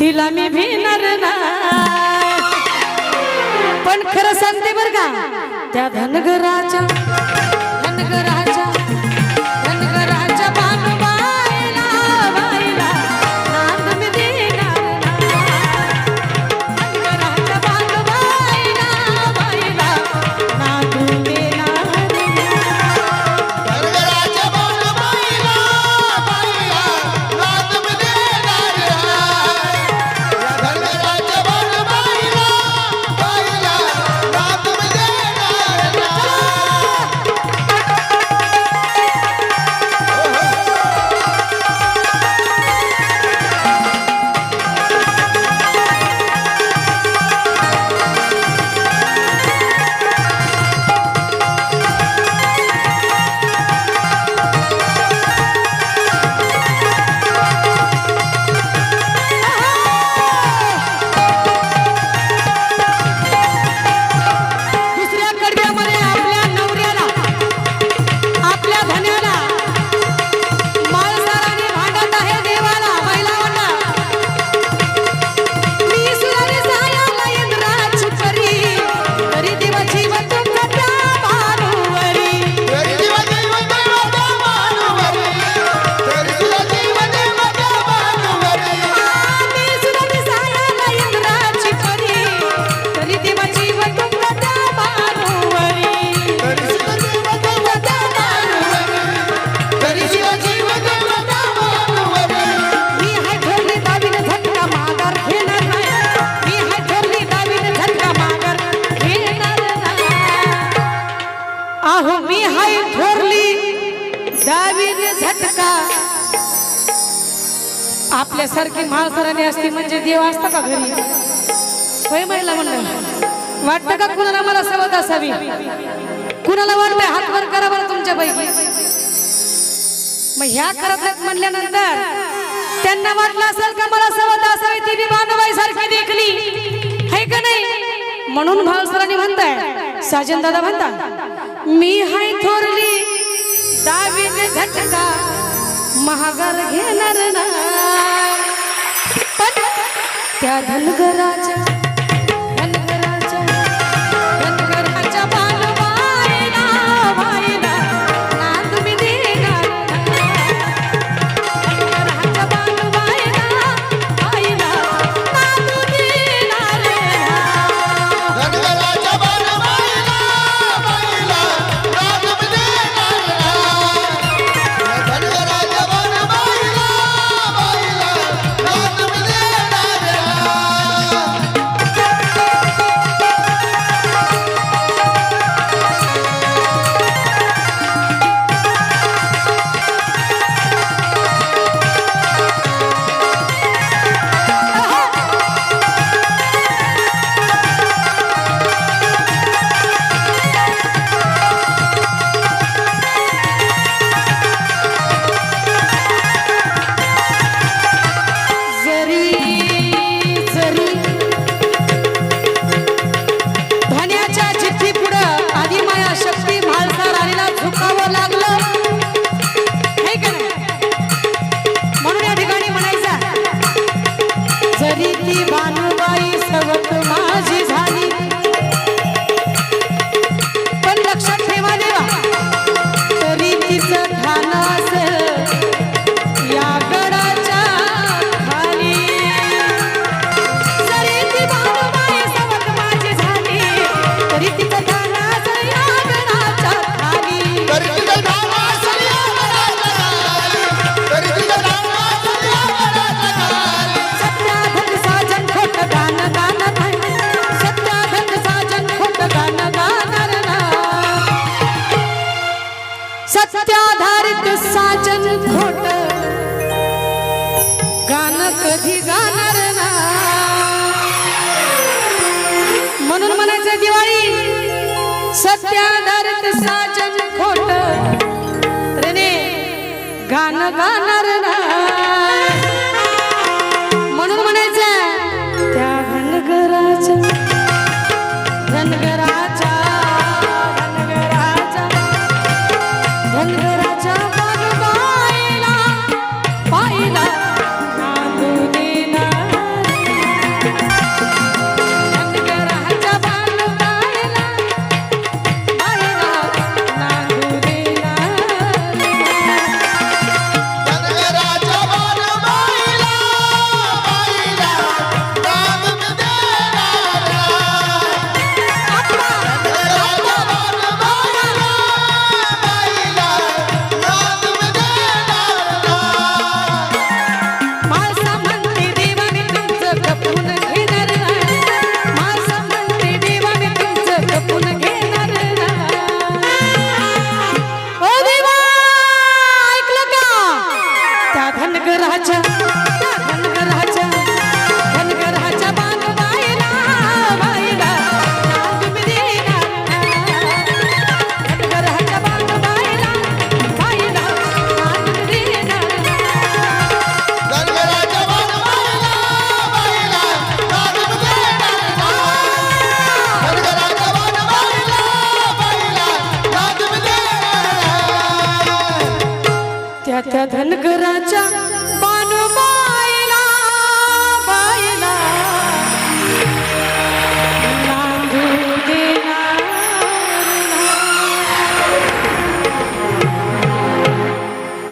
तिला मी भिणार ना पण खरं सांगते बर का त्या धनगराच्या दिव्य झटका. आपल्यासारखी म्हाळसराने असते म्हणजे देव असता का घरी? होय महिला म्हणलं वाटतं का कुणाला मला सवत असावी? कुणाला वाटत हात वर करा बरं तुमच्या पैकी? मग ह्या करत म्हणल्यानंतर त्यांना वाटलं असेल का मला सवत असावी ती बी बानवाई सारखी देखली है का नाही? म्हणून म्हाळसराने म्हणताय साजन दादा म्हणता मी डावीन झटका महागर घेणार ना पण त्या धनगराच्या आधारित साजन खोट गाणं कधी गाणार ना. म्हणून म्हणायचं दिवाळी सत्य आधारित साजन खोट